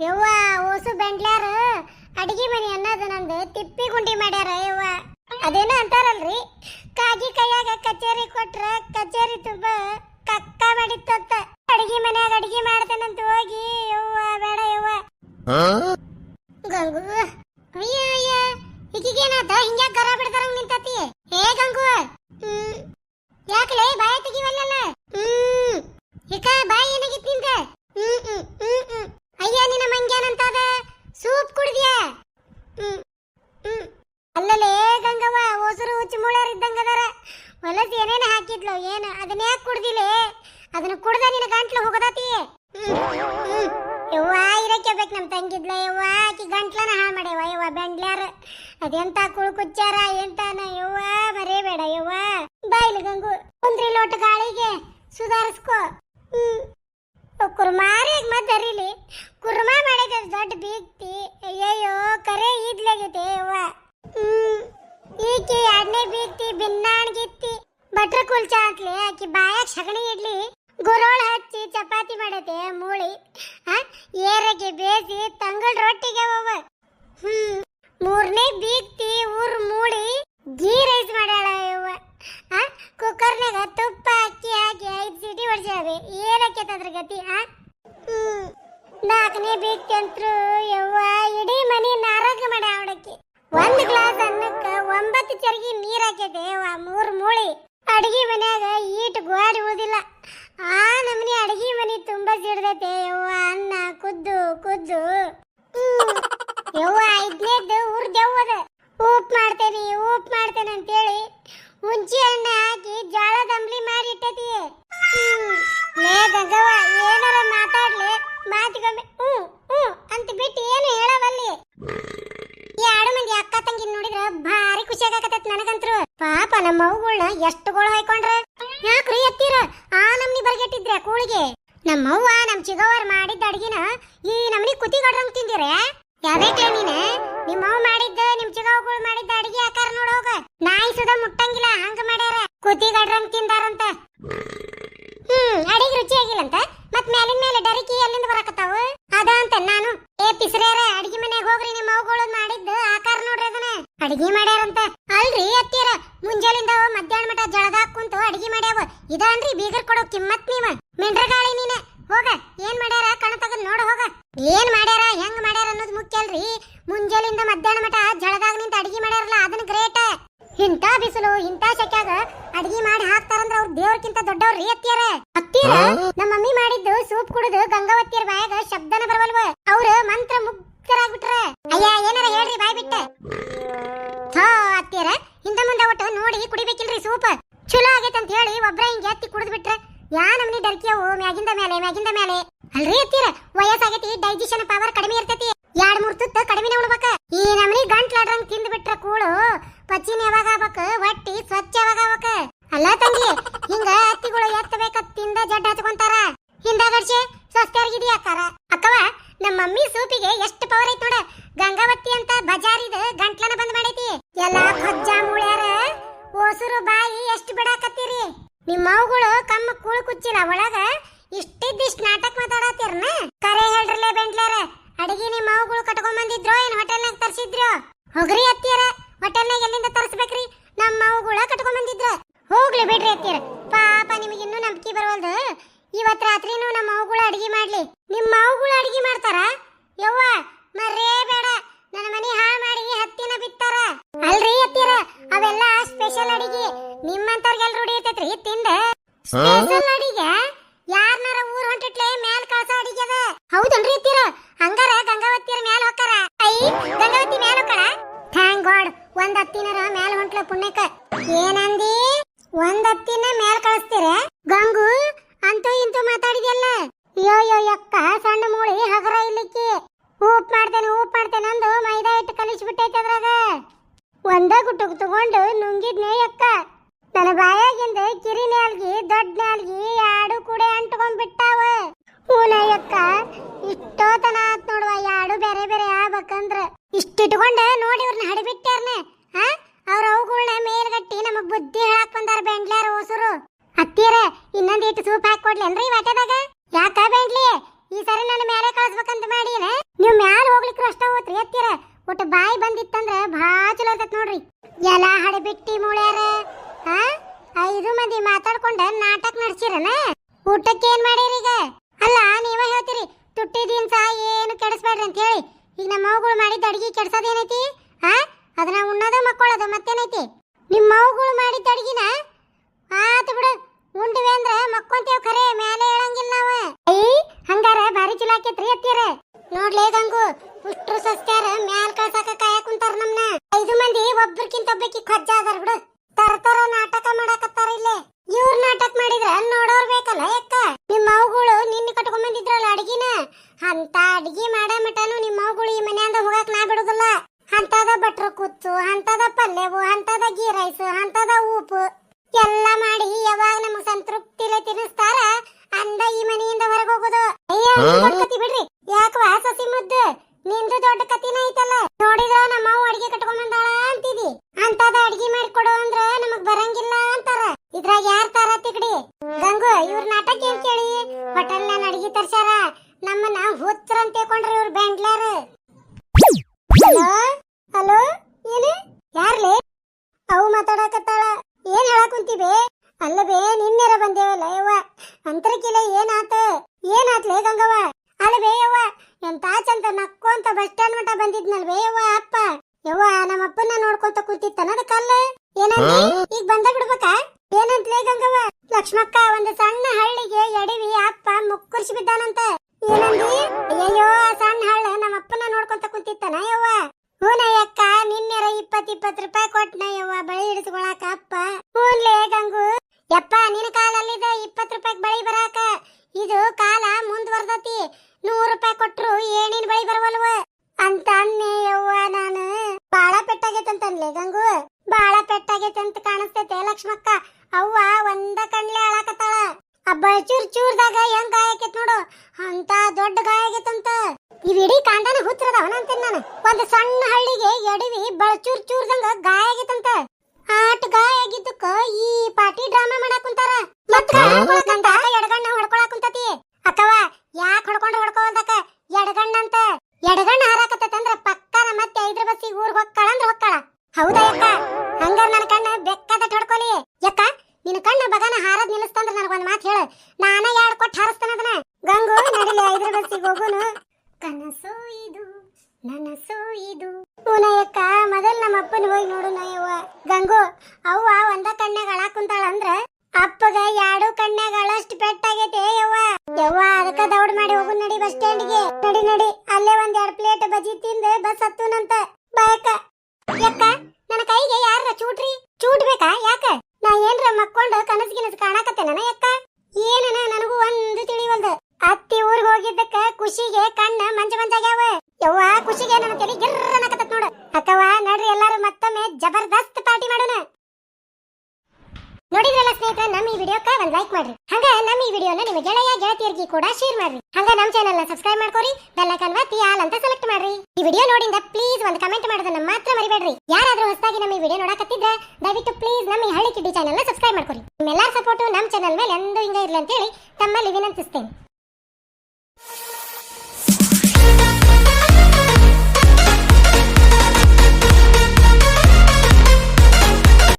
ಯವ್ವ ಓಸು ಬೆಂಡ್ಲ್ಯಾರ ಅಡಿಗೆ ಮನೆ ಅನ್ನೋದು ನಂದು. ತಿಪ್ಪಿ ಗುಂಡಿ ಮಾಡ್ಯಾರ ಯವ್ವ. ಅದೇನೋ ಅಂತಾರಲ್ರಿ? ಕಾಗಿ ಕೈಯಾಗ ಕಚೇರಿ ಕೊಟ್ರ ಕಚೇರಿ ತುಂಬ ಕಕ್ಕ ಮಾಡಿತ್ತಂತ. ಅಡಿಗೆ ಮನ್ಯಾಗ ಅಡಿಗೆ ಮಾಡ್ತೇನಂತ ಹೋಗಿ ಯವ್ವ, ಬೇಡ ಯವ್ವ ಗಂಗು ಅಯ್ಯ ಅಯ್ಯ ಈಗೇನಾತ ಹಿಂಗ್ಯಾಕ ಗರ ಬಿಡ್ತಾರಂಗ್ ನಿಂತತಿ ಹೇ ಗಂಗು ಹ್ಮ್ ಯಾಕಲೇ ಬಾಯ ತೆಗಿವಲ್ಲಲ್ಲ ಹ್ಮ್ ಇಕ ಬಾಯಿ ಏನಾಗಿತ್ನಿಂದ ಹ್ಮ್ ಹ್ಮ್ ಹ್ಮ್ ಹ್ಮ್ ಅಯ್ಯ ನಿನ್ನ ಮಂಗ್ಯಾನಂತಾದ ಸೂಪ್ ಕುಡ್ದ್ಯಾ ಹ್ಮ್ ಹ್ಮ್ ಅಲ್ಲಲೇ ಗಂಗವ್ವ ಹೊಸರು ಹುಚ್ಚು ಮುಳ್ಳಾರ್ ಇದ್ದಂಗದಾರ ಹೊಲಸ್ ಏನೇನ ಹಾಕಿದ್ಲು ಏನ ಅದನ್ನ ಯಾಕೆ ಕುಡ್ದಿಲೆ ಅದನ್ನ ಕುಡ್ದ ಹ್ಮ್ ಯವ್ವ, ಇರಕ್ಕೆ ಬೇಕು ನಮ್ ತಂಗಿದ್ಲ, ಯವ್ವ, ಆಕಿ ಗಂಟ್ಲನ ಹಾಳು ಮಾಡ್ಯವ, ಯವ್ವ, ಬೆಂಡ್ಲ್ಯಾರ. ಅದೆಂತ ಕುಳು ಕುಚ್ಚಾರ ಎಂತಾನ, ಯವ್ವ ಮರೇಬೇಡ ಯವ್ವ. ಬಾಯ್ಲು ಗಂಗು, ಕುಂದ್ರಿ ಲೋಟ ಗಾಳಿಗೆ, ಸುಧಾರಿಸ್ಕೋ. ಕುರ್ಮಾರಿಗೆ ಮತ್ತೆ ಅರಿಲಿ. ಕುರ್ಮಾ ಮಾಡಕ್ಕೆ ದೊಡ್ಡ ಬೀಗ್ತಿ. ಅಯ್ಯಯ್ಯೋ, ಕರೆ ಈದ್ಲಾಗೈತೆ, ಯವ್ವ. ಈಕಿ ಎರಡನೇ ಬೀಗ್ತಿ, ಬಿನ್ನಾಣ್ಗಿತ್ತಿ. ಬಟ್ರ ಕುಲ್ಚಾ ಅಂತ್ಲೆ ಆಕಿ ಬಾಯಾಗ ಸಗಣಿ ಇಡ್ಲಿ. ಗುರೋಳ್ ಹಚ್ಚಿ ಚಪಾತಿ ಮಾಡತೆ ಮೂಳಿ ಆ ಏರಗೆ ಬೇಸಿ ತಂಗಳ ರೊಟ್ಟಿಗೆ ಅವ ಹ್ಮ್ ಮೂರನೇ ಬೀಗ್ತಿ ಊರ್ ಮೂಳಿ ಗೀ ರೈಸ್ ಮಾಡ್ಯಾಳ ಯವ್ವ ಆ ಕುಕ್ಕರ್ನಾಗ ತುಪ್ಪ ಅಕ್ಕಿ ಹಾಕಿ ಐದು ಸಿಟಿ ಹೊಡ್ಸ್ಯಾವೆ ಏನಕ್ಕೆ ಅದ್ರ ಗತಿ ಆ ಹ್ಮ್ ನಾಲ್ಕನೇ ಬೀಗ್ತಿ ಅಂತೂ ಯವ್ವ ಇಡೀ ಮನಿ ನಾರಕ ಮಾಡ ಅವಡಕ್ಕೆ ಒಂದ್ ಗ್ಲಾಸ್ ಅನ್ನಕ್ಕ ಒಂಬತ್ತು ಚರ್ಗಿ ನೀರ್ ಹಾಕೈತೆ ಯವ್ವ ಮೂರ್ ಮೂಳಿ ಅಡಿಗೆ ಮನ್ಯಾಗ ಈಟ್ ಗೋಡಿ ಉಳಿದಿಲ್ಲ ಆ ನಮ್ನಿ ಅಡಿಗೆ ಮನಿ ತುಂಬಾ ಸಿಡ್ದೈತೆ ಯವ್ವ ಅನ್ನ ಕುದ್ದು ಕುದ್ದು ಹ್ಮ್. ಯವ್ವ ಐದನೇದ್ದು ಉರ್ದೆವ್ವದ ಉಪ್ ಮಾಡ್ತೇನಿ ಉಪ್ ಮಾಡ್ತೇನೆ ಅಂತೇಳಿ ಹುಂಚಿ ಎಣ್ಣೆ ಹಾಕಿ ಜೋಳದ ಅಂಬ್ಲಿ ಮಾಡಿ ಇಟ್ಟತಿ ಹ್ಮ್. ಲೇ ಗಂಗವ್ವ ಏನಾರ ಮಾತಾಡ್ಲಿ ಮಾತಿಗೊಮ್ಮೆ ಹ್ಞೂ ಹ್ಞೂ ಅಂತ ಬಿಟ್ಟು ಏನು ಹೇಳವಲ್ಲಿ ಈ ಆಡು ಮಂದಿ ಅಕ್ಕ ತಂಗಿ ನೋಡಿದ್ರ ಭಾರಿ ಖುಷಿ ಆಗಕತ್ತೈತ್ ನನಗಂತ್ರು ಪಾಪ ನಮ್ಮ ಅವುಗಳನ್ನ ಎಷ್ಟು ಗೋಳ ಹಾಕೊಂಡ್ರೆ ಯಾಕ್ರಿ ಎತ್ತೀರ? ಆ ನಮ್ನಿ ಬರ್ಗೆಟ್ಟಿದ್ರೆ ಕೂಳಿಗೆ? ನಮ್ಮವ್ವ ನಮ್ ಚಿಗವರ್ ಮಾಡಿದ್ದ ಅಡ್ಗಿನ ಈ ನಮ್ನಿ ಕುತಿಗಡ್ರಂಗ್ ತಿಂದಿರ? ಯಾವ್ಯಾಕೆ ನೀನ? ನಿಮ್ಮವ್ವ ಮಾಡಿದ್ದ, ನಿಮ್ ಚಿಗವ್ಗಳು ಮಾಡಿದ್ದ ಅಡ್ಗೆ ಆಕಾರ ನೋಡೋಗ ನಾಯಿ ಸುದ ಮುಟ್ಟಂಗಿಲ್ಲ, ಹಂಗ ಮಾಡ್ಯಾರ. ಕುತಿಗಡ್ರಂಗ್ ತಿಂದಾರಂತ. ಹ್ಮ್, ಅಡಿಗೆ ರುಚಿ ಆಗಿಲ್ಲಂತ ಮತ್ ಮೇಲಿನ ಮೇಲೆ ಡರಿಕಿ ಎಲ್ಲಿಂದ ಬರಕತ್ತಾವ? ಅದ ಅಂತ ನಾನು. ಏ, ಪಿಸ್ರ್ಯಾರ, ಅಡಿಗೆ ಮನೆಗೆ ಹೋಗ್ರಿ, ನಿಮ್ಮ ಅವುಗಳು ಮಾಡಿದ್ದು ಆಕಾರ ನೋಡ್ರಿ ಅದನ್ನ. ಅಡಿಗೆ ಮಾಡ್ಯಾರಂತ? ಅಲ್ರಿ ಅತ್ತಿಯರ. ಮುಂಜಾಲಿಂದ ಮಧ್ಯಾಹ್ನ ಮಟ ಜಳದಾಗ ಕುಂತು ಅಡಿಗೆ ಮಾಡ್ಯಾವ. ಇದನ್ರಿ ಬೀಗರ್ ಕೊಡೋ ಕಿಮ್ಮತ್ ನೀವ. ಮೆಂಡ್ರಗಾಳಿ ನೀನೆ. ಹೋಗ ಏನ್ ಮಾಡ್ಯಾರ? ಕಣ ತಗದ್ ನೋಡ ಹೋಗ. ಏನ್ ಮಾಡ್ಯಾರ? ಹೆಂಗ್ ಮಾಡ್ಯಾರ ಅನ್ನೋದು ಮುಖ್ಯ ಅಲ್ರಿ. ಮುಂಜಾಲಿಂದ ಮಧ್ಯಾಹ್ನ ಮಟ ಜಳದಾಗ ನಿಂತ ಅಡಿಗೆ ಮಾಡ್ಯಾರಲ್ಲ ಅದನ್ನ ಗ್ರೇಟ್ ಇಂತ ಬಿಸಿಲು ಇಂತ ಶೆಕ್ಯಾಗ ಅಡಿಗೆ ಮಾಡಿ ಹಾಕ್ತಾರಂದ್ರ ಅವ್ರ ದೇವ್ರಕ್ಕಿಂತ ದೊಡ್ಡವ್ರಿ ಅತ್ತಿಯರ. ಅತ್ತಿಯರ ನಮ್ಮ ಮಮ್ಮಿ ಮಾಡಿದ್ದು ಸೂಪ್ ಕುಡಿದು ಗಂಗಾವತಿಯರ ಬಾಯಾಗ ಶಬ್ದನ ಬರವಲ್ವ. ಅವ್ರ ಮಂತ್ರ ಮುಗ್ಧರಾಗ್ಬಿಟ್ರ ಅಯ್ಯ ಏನಾರ ಹೇಳ್ರಿ ಬಾಯ್ ಬಿಟ್ಟ. ಅತ್ತಿಯರ, ಹಿಂದ ಮುಂದ ಒಟ್ಟು ನೋಡಿ ಕುಡಿಬೇಕಿಲ್ರಿ ಸೂಪ್. ಚಲೋ ಆಗೈತೆ ಅಂತ ಹೇಳಿ ಒಬ್ರ ಹಿಂಗೆ ಎತ್ತಿ ಕುಡಿದ್ ಬಿಟ್ರ ಯಾ ನಮ್ನಿ ಡರ್ಕಿಯವು ಮ್ಯಾಗಿಂದ ಮೇಲೆ ಮ್ಯಾಗಿಂದ ಮೇಲೆ ಅಲ್ರಿ ಅತ್ತಿಯರ, ವಯಸ್ಸಾಗೈತಿ ಡೈಜೆಷನ್ ಪವರ್ ಕಡಿಮೆ ಇರ್ತೈತಿ. ಎರಡ್ ಮೂರ್ ತುತ್ತ ಕಡಿಮೆನೆ ಉಣ್ಬೇಕ. ಈ ನಮ್ನಿ ಗಂಟ್ಲಾಡ್ರಂಗ್ ತಿಂದ್ ಬಿಟ್ರ ಕೂಳು ಪಚ್ಚಿನ ಯಾವಾಗ ಆಗ್ಬೇಕ? ಹೊಟ್ಟಿ ಸ್ವಚ್ಛ ಯಾವಾಗ ಆಗ್ಬೇಕ? ಅಲ್ಲ ತಂಗಿ, ಹಿಂಗ ಅತ್ತಿಗಳು ಎತ್ತಬೇಕ ತಿಂದ ಜಡ್ಡ ಹಚ್ಕೊಂತಾರ. ಹಿಂದಗಡ್ಸೆ ಸ್ವಸ್ಥರಿಗಿದಿ ಅಕ್ಕಾರ ಅಕ್ಕವ ನಮ್ಮ ಮಮ್ಮಿ ಸೂಪಿಗೆ ಎಷ್ಟು ಪವರ್ ಐತ್ ನೋಡ. ಗಂಗಾವತಿ ಅಂತ ಬಜಾರಿದ ಗಂಟ್ಲನ ಬಂದ್ ಮಾಡೈತಿ ಎಲ್ಲಾ ಖಜ್ಜ ಮುಳ್ಯಾರ ಓಸುರು ಬಾಯಿ ಎಷ್ಟು ಬಿಡಾಕತ್ತೀರಿ? ನಿಮ್ಮ ಅವುಗಳು ಕಮ್ಮ ಕೂಳು ಕುಚ್ಚಿಲ್ಲ ಒಳಗ ಇಷ್ಟಿದ್ದಿಷ್ಟ್ ನಾಟಕ ಮಾತಾಡತ್ತೀರ್ನ ಕರೆ ಹೇಳ್ರಲೇ ಬೆಂಡ್ಲಾರ ಅಡಿಗೆ ನಿಮ್ಮ ಅವುಗಳು ಕಟ್ಕೊಂಡ್ ಬಂದಿದ್ರೋ ಏನ್ ಹೋಟೆಲ್ನಾಗ ತರ್ಸಿದ್ರೋ ಹೊಗ್ರಿ ಅತ್ತಿಯರ ಹೋಟೆಲ್ನಾಗ ಎಲ್ಲಿಂದ ತರಿಸ್ಬೇಕ್ರಿ ನಮ್ಮ ಅವುಗಳ ಕಟ್ಕೊಂಡ್ ಬಂದಿದ್ರ ಹೋಗ್ಲಿ ಬಿಡ್ರಿ ಅತ್ತಿಯರ ಪಾಪ ನಿಮಗೆ ಇನ್ನೂ ನಂಬಿಕೆ ಬರವಲ್ದು ಇವತ್ ರಾತ್ರಿನೂ ನಮ್ಮ ಅವುಗಳ ಅಡಿಗೆ ಮಾಡ್ಲಿ ನಿಮ್ಮ ಅವುಗಳ ಅಡಿಗೆ ಮಾಡ್ತಾರ ಯವ್ವ ಮರೇ ಬೇಡ ನನ್ನ ಮನೆ ಹಾಳು ಮಾಡಿ ಹತ್ತಿನ ಬಿತ್ತಾರ ಅಲ್ರಿ ಅತ್ತಿಯರ ಅವೆಲ್ಲ ಸ್ಪೆಷಲ್ ಅಡಿಗೆ ನಿಮ್ಮಂತವ್ರಿಗೆಲ್ಲ ರೂಢಿ ಇರ್ತೈತ್ರಿ ತಿಂದ ಸ್ಪೆಷಲ್ ಅಡಿಗೆ ಯಾರನಾರ ಊರ್ ಹೊಂಟಿಟ್ಲೆ ಮ್ಯಾಲ್ ಕಳ್ಸೋ ಅಡಿಗೆ ಅದ ಹೌದನ್ರಿ ಅತ್ತಿಯರ ಹಂಗಾರ ಗಂಗಾವತಿಯರ ಮ್ಯಾಲ್ ಹೋಗ್ತಾರ ಐ, ಗಂಗಾವತಿ ಮ್ಯಾಲ್ ಹೋಗ್ತಾಳ ಥ್ಯಾಂಕ್ ಗಾಡ್ ಒಂದ್ ಹತ್ತಿನರ ಮ್ಯಾಲ್ ಹೊಂಟ್ಲ ಪುಣ್ಯಕ ಏನಂದಿ? ಒಂದ್ ಹತ್ತಿನ ಮ್ಯಾಲ್ ಕಳಿಸ್ತೀರ? ಗಂಗು, ಅಂತೂ ಇಂತೂ ಮಾತಾಡಿದ್ಯಲ್ಲ? ಯೋ ಯೋ ಯಕ್ಕ, ಸಣ್ಣ ಮೂಳಿ, ಹಗರ ಇಲ್ಲಿಕ್ಕಿ. ಊಪ್ ಮಾಡ್ತೇನೆ ಊಪ್ ಮಾಡ್ತೇನೆ ಅಂದು ಮೈದಾ ಹಿಟ್ಟು ಕಲಿಸ್ಬಿಟ್ಟೈತೆ ಅದ್ರಾಗ. ಒಂದ ಗುಟ್ಟುಗ್ ತಗೊಂಡು ನುಂಗಿದ್ನೇ ಯಕ್ಕ. ನನ್ನ ಬಾಯಾಗಿಂದ ಕಿರಿ ನಾಲ್ಗಿ ದೊಡ್ಡ ನಾಲ್ಗಿ ಎರಡು ಕೂಡ ಅಂಟ್ಕೊಂಡ್ಬಿಟ್ಟಾವ. ಹೂನಯ್ಯಕ್ಕ ಇಷ್ಟೋ ತನ ಆತ್ ನೋಡುವ, ಎರಡು ಬೇರೆ ಬೇರೆ ಆಗ್ಬೇಕಂದ್ರ. ಇಷ್ಟಿಟ್ಕೊಂಡ ನೋಡಿ ಇವ್ರನ್ನ ಹಡಿಬಿಟ್ಟಾರ್ನೆ ಹಾ ಅವ್ರ ಅವುಗಳನ್ನ ಮೇಲ್ಗಟ್ಟಿ ನಮಗ್ ಬುದ್ಧಿ ಹೇಳಕ್ ಬಂದಾರ ಬೆಂಡ್ಲ್ಯಾರ ಓಸರು ಅತ್ತಿಯರ, ಇನ್ನೊಂದ್ ಇಟ್ಟು ಸೂಪ್ ಹಾಕೊಡ್ಲೇನ್ರಿ ವಾಟದಾಗ ಯಾಕ ಬೆಂಡ್ಲಿ ಈ ಸರಿ ನನ್ನ ಮೇಲೆ ಕಳ್ಸ್ಬೇಕಂತ ಮಾಡೀನ? ನೀವು ಮ್ಯಾಲ ಹೋಗ್ಲಿಕ್ಕೆ ಅಷ್ಟ ಹೋತ್ರಿ ಅತ್ತಿಯರ. ಒಟ್ಟು ಬಾಯಿ ಬಂದಿತ್ತಂದ್ರೆ ಭಾಳ ಚಲೋ ಇರ್ತೈತ್ ನೋಡ್ರಿ. ಎಲ್ಲ ಹಡಬಿಟ್ಟಿ ಮೂಳ್ಯಾರ. ಹಾ ಐದು ಮಂದಿ ಮಾತಾಡ್ಕೊಂಡ ನಾಟಕ ನಡ್ಸಿರನ? ಊಟಕ್ಕೆ ಏನ್ ಮಾಡಿರಿ ಈಗ? ಅಲ್ಲ, ನೀವ ಹೇಳ್ತೀರಿ, ತುಟ್ಟಿ ಸಹ ಏನು ಕೆಡಿಸ್ಬೇಡ್ರಿ ಅಂತ ಹೇಳಿ. ಈಗ ನಮ್ಮ ಮಗಳು ಮಾಡಿದ ಅಡಿಗೆ ಕೆಡ್ಸೋದೇನೈತಿ ಹಾ ಅದನ್ನ ಉಣ್ಣೋದು ಮಕ್ಕೊಳ್ಳೋದು ಮತ್ತೇನೈತಿ? ನಿಮ್ಮ ಮಗಳು ಮಾಡಿದ ಅಡಿಗೆನ? ಆತು ಬಿಡು, ಉಂಡ್ವಿ ಅಂದ್ರೆ ಮಕ್ಕೊಂತೇವ್ ಖರೆ ಮೇಲೆ ಹೇಳಂಗಿಲ್ಲ ನಾವ. ಅಯ್ಯ ಹಂಗಾರ ಬಾರಿ ಚಲೋ ಆಕೇತ್ರಿ ಅತ್ತೀರ ನೋಡ್ಲೇ ಗಂಗು ಉಷ್ಟ್ರು ಸಸ್ತ್ಯಾರ ಮ್ಯಾಲ್ ಕಳ್ಸಾಕ ಕಾಯಕ್ ಕುಂತಾರ ನಮ್ನ. ಐದು ಮಂದಿ ಒಬ್ರಕ್ಕಿಂತ ಒಬ್ಬಕಿ ಖಜ್ಜ ಅದಾರ ಬಿಡು. ತರ ತರ ನಾಟಕ ಮಾಡಕತ್ತಾರ ಇಲ್ಲೇ? ಇವ್ರ ನಾಟಕ ಮಾಡಿದ್ರೆ ನೋಡೋರ್ ಬೇಕಲ್ಲ ಯಾಕ? ನಿಮ್ಮ ಅವುಗಳು ನಿನ್ನೆ ಕಟ್ಕೊಂಡ್ ಬಂದಿದ್ರಲ್ಲ ಅಡ್ಗಿನ? ಅಂತ ಅಡ್ಗಿ ಮಾಡ ಮಟನು ನಿಮ್ಮ ಮವುಗಳು ಈ ಮನ್ಯಾಂದ ಹೋಗಾಕ್ ನಾ ಬಿಡುದಿಲ್ಲ ಅಂತದ ಬಟ್ರ ಕುತ್ತು ಅಂತದ ಪಲ್ಯವು ಅಂತದ ಗೀ ರೈಸ್ ಅಂತದ ಉಪ್ಪು ಎಲ್ಲ ಮಾಡಿ ಯಾವಾಗ ನಮಗ್ ಸಂತೃಪ್ತಿಲೆ ತಿನ್ನಿಸ್ತಾರ ಅಂದ ಈ ಮನೆಯಿಂದ ಹೊರಗೆ ಹೋಗೋದು ಅಯ್ಯ ದೊಡ್ಡ ಕತಿ ಬಿಡ್ರಿ ಯಾಕವಾ ಸಸಿ ಮುದ್ದು ನಿಂದು ದೊಡ್ಡ ಕತಿನ ಐತಲ್ಲ ನೋಡಿದ್ರ ನಮ್ಮ ಅವ್ವ ಅಡಿಗೆ ಕಟ್ಕೊಂಡ್ ಬಂದಾಳ ಅಂತಿದಿ ಅಂತದ ಅಡಿಗೆ ಮಾಡಿಕೊಡು ಅಂದ್ರ ನಮಗ್ ಬರಂಗಿಲ್ಲ ಅಂತಾರ ಇದ್ರಾಗ ಯಾರ್ ತಾರ ತಿಗಡಿ ಗಂಗು ಇವ್ರ ನಾಟಕ ಏನ್ ಕೇಳಿ ಹೋಟೆಲ್ ನಾನ್ ಅಡಿಗೆ ತರ್ಸ್ಯಾರ ನಮ್ಮನ್ನ ಹುತ್ರ ಅಂತ ತಿಳ್ಕೊಂಡ್ರಿ ಇವ್ರ ಬ್ಯಾಂಗ್ಲಾರ್ ಹಲೋ ಹಲೋ ಏನು ಯಾರ್ಲೇ ಅವು ಮಾತಾಡಕತ್ತಾಳ. ಏನ್ ಹೇಳಕ್ ಅಲ್ಲವೇ ನಿನ್ನೆರ ಬಂದೇವಲ್ಲ ಯವ್ವ. ಅಂತರಕಿಲ ಏನಾತ? ಏನಾತ್ಲೇ ಗಂಗವ್ವ? ಅಲ್ಲವೇ ಯವ್ವ ಎಂತ ಚಂದ ನಕ್ಕೋಂತ ಬಸ್ ಸ್ಟ್ಯಾಂಡ್ ಮಟ ಬಂದಿದ್ನಲ್ವೇ ಯವ್ವ ಅಪ್ಪ? ಯವ್ವ ನಮ್ಮ ಅಪ್ಪನ ನೋಡ್ಕೊಂತ ಕೂತಿತ್ತನದ ಕಲ್ಲ? ಏನಂತ ಈಗ ಬಂದ ಬಿಡ್ಬೇಕಾ? ಏನಂತ್ಲೇ ಗಂಗವ್ವ? ಲಕ್ಷ್ಮಕ್ಕ ಒಂದು ಸಣ್ಣ ಹಳ್ಳಿಗೆ ಎಡವಿ ಅಪ್ಪ ಮುಕ್ಕುರ್ಸಿ ಬಿದ್ದಾನಂತ ಏನಂದಿ ಅಯ್ಯಯ್ಯೋ ಆ ಸಣ್ಣ ಹಳ್ಳ ನಮ್ಮ ಅಪ್ಪನ ನೋಡ್ಕೊಂತ ಕೂತಿತ್ತನ ಯವ್ವ ಹೂನಯ್ಯಕ್ಕ ನಿನ್ನೆರ ಇಪ್ಪತ್ ಇಪ್ಪತ್ ರೂಪಾಯಿ ಕೊಟ್ನ ಯವ್ವ ಬಳಿ ಹಿಡಿಸ್ಕೊಳಕ ಅಪ್ಪ ಹೂನ್ಲೇ ಗಂಗು ಯಪ್ಪ ನಿನ್ನ ಕಾಲಲ್ಲಿದೆ ಇಪ್ಪತ್ ರೂಪಾಯಿ ಬಳಿ ಬರಾಕ ಇದು ಕಾಲ ಮುಂದ್ವರ್ದತಿ ನೂರು ರೂಪಾಯಿ ಕೊಟ್ರು ಏನೇನ್ ಬಳಿ ಬರವಲ್ವ ಅಂತ ಅನ್ನೆ ಯವ್ವ ನಾನು ಬಾಳ ಪೆಟ್ಟಾಗೈತಂತನ್ಲೆ ಗಂಗು ಬಾಳ ಪೆಟ್ಟಾಗೈತಂತ ಕಾಣಿಸ್ತೈತೆ ಲಕ್ಷ್ಮಕ್ಕ ಅವ್ವ ಒಂದ ಕಣ್ಲೆ ಅಳಾಕತ್ತಾಳ ಅಬ್ಬ ಚೂರ್ ಚೂರ್ದಾಗ ಹೆಂಗ್ ಗಾಯ ನೋಡು. ಅಂತ ದೊಡ್ಡ ಗಾಯ ಆಗೈತಂತ. ಇವಿಡೀ ಕಾಂಡನ ಹುತ್ತರದವನ ನಾನು. ಒಂದು ಸಣ್ಣ ಹಳ್ಳಿಗೆ ಎಡವಿ ಬಳಚೂರ್ ಚೂರ್ದಂಗ ಗಾಯ ಆಗೈತಂತ. ಆಟ ಗಾಯ ಆಗಿದ್ದಕ್ಕ ಈ ಪಾರ್ಟಿ ಡ್ರಾಮಾ ಮಾಡಕ್ ಕುಂತಾರ. ಮತ್ತ ಎಡಗಣ್ಣ ಹೊಡ್ಕೊಳಕ್ ಕುಂತತಿ. ಅಕ್ಕವ ಯಾಕೆ ಹೊಡ್ಕೊಂಡ್ ಹೊಡ್ಕೋದಕ್ಕ ಎಡಗಣ್ಣ ಅಂತ ಎಡಗಣ್ಣ ಹಾರಾಕತ್ತಂದ್ರ ಪಕ್ಕನ ಮತ್ತೆ ಐದ್ರ ಬಸ್ಸಿಗೆ ಊರ್ಗ್ ಹೊಕ್ಕಾಳ ಅಂದ್ರ ಹೊಕ್ಕಾಳ ಹೌದಾ ಯಕ್ಕ ಹಂಗಾರ ನನ್ನ ಕಣ್ಣ ಬೆಕ್ಕದ ಹೊಡ್ಕೊಲಿ ಯಕ್ಕ ನಿನ್ನ ಕಣ್ಣ ಬಗನ ಹಾರದ್ ನಿಲ್ಲಿಸ್ತಂದ್ರ ನನಗೊಂದ್ ಮಾತು ಹೇಳು ನಾನ ಎರಡ್ ಕೊಟ್ಟು ಹಾರಿಸ್ತಾನ ಅದನ್ನ ಗಂಗು ನಡಿಲಿ ಐದ್ರ ಬಸ್ಸಿಗೆ ಕನಸು ಇದು ನನಸು ಇದು ಪುನಯಕ್ಕ ಮೊದಲ್ ನಮ್ಮ ಅಪ್ಪನ ಹೋಗಿ ನೋಡು ನಯವ್ವ ಗಂಗು, ಅವ್ವ ಒಂದ ಕಣ್ಣಾಗ ಕುಂತಾಳ ಅಂದ್ರ ಅಪ್ಪಗ ಎರಡು ಕಣ್ಣಾಗ ಅಳಷ್ಟು ಪೆಟ್ಟಾಗೈತೆ, ಯವ್ವ. ಯವ್ವ, ಅದಕ್ಕ ದೌಡ್ ಮಾಡಿ ಹೋಗು, ನಡಿ ಬಸ್ ಸ್ಟ್ಯಾಂಡ್ಗೆ. ನಡಿ ನಡಿ, ಅಲ್ಲೇ ಒಂದ್ ಎರಡ್ ಪ್ಲೇಟ್ ಬಜಿ ತಿಂದು ಬಸ್ ಹತ್ತುನಂತ. ಬಾಯಕ್ಕ. ಯಕ್ಕ, ನನ್ನ ಕೈಗೆ ಯಾರ ಚೂಟ್ರಿ? ಚೂಟ್ ಬೇಕಾ ಯಾಕ? ನಾ ಏನ್ರ ಮಕ್ಕೊಂಡು ಕನಸು ಗಿನಸ್ ಕಾಣಕತ್ತೇನ ಯಕ್ಕ? ಏನನ ನನಗೂ ಒಂದು ತಿಳಿವಲ್ದು. ಅತ್ತಿ ಊರಿಗೆ ಹೋಗಿದ್ದಕ್ಕ ಖುಷಿಗೆ ಕಣ್ಣ ಮಂಜ ಮಂಜಾಗ್ಯಾವ. ಯವ್ವ, ಖುಷಿಗೆ ನನ್ನ ತಲೆ ಗಿರ್ರ ನೋಡು. ಅಕ್ಕವ ನಡ್ರಿ ಎಲ್ಲಾರು ಮತ್ತೊಮ್ಮೆ ಜಬರ್ದಸ್ತ್ ಪಾರ್ಟಿ ಮಾಡೋಣ. ನೋಡಿದ್ರಲ್ಲ ಸ್ನೇಹಿತರೆ, ನಮ್ಮ ಈ ವಿಡಿಯೋಕ್ಕೆ ಒಂದು ಲೈಕ್ ಮಾಡ್ರಿ. ಹಂಗ ನಮ್ಮ ಈ ವಿಡಿಯೋನ ನಿಮ್ಮ ಗೆಳೆಯ, ಗೆಳತಿಯರಿಗೆ ಕೂಡ ಶೇರ್ ಮಾಡ್ರಿ. ಹಂಗ ನಮ್ಮ ಚಾನೆಲ್ನ ಸಬ್ಸ್ಕ್ರೈಬ್ ಮಾಡ್ಕೊರಿ ಬೆಲ್ ಐಕಾನ್ ಒತ್ತಿ ಆಲ್ ಅಂತ ಸೆಲೆಕ್ಟ್ ಮಾಡ್ರಿ. ಈ ವಿಡಿಯೋ ನೋಡಿಂದ ಪ್ಲೀಸ್ ಒಂದು ಕಮೆಂಟ್ ಮಾಡೋದನ್ನ ಮಾತ್ರ ಮರಿಬೇಡ್ರಿ. ಯಾರಾದ್ರೂ ಹೊಸದಾಗಿ ನಮ್ಮ ಈ ವಿಡಿಯೋ ನೋಡಕತ್ತಿದ್ರೆ, ದಯವಿಟ್ಟು ಪ್ಲೀಸ್ ನಮ್ಮ ಈ ಹಳ್ಳಿ ಕಿಡ್ಡಿ ಚಾನೆಲ್ನ ಸಬ್ಸ್ಕ್ರೈಬ್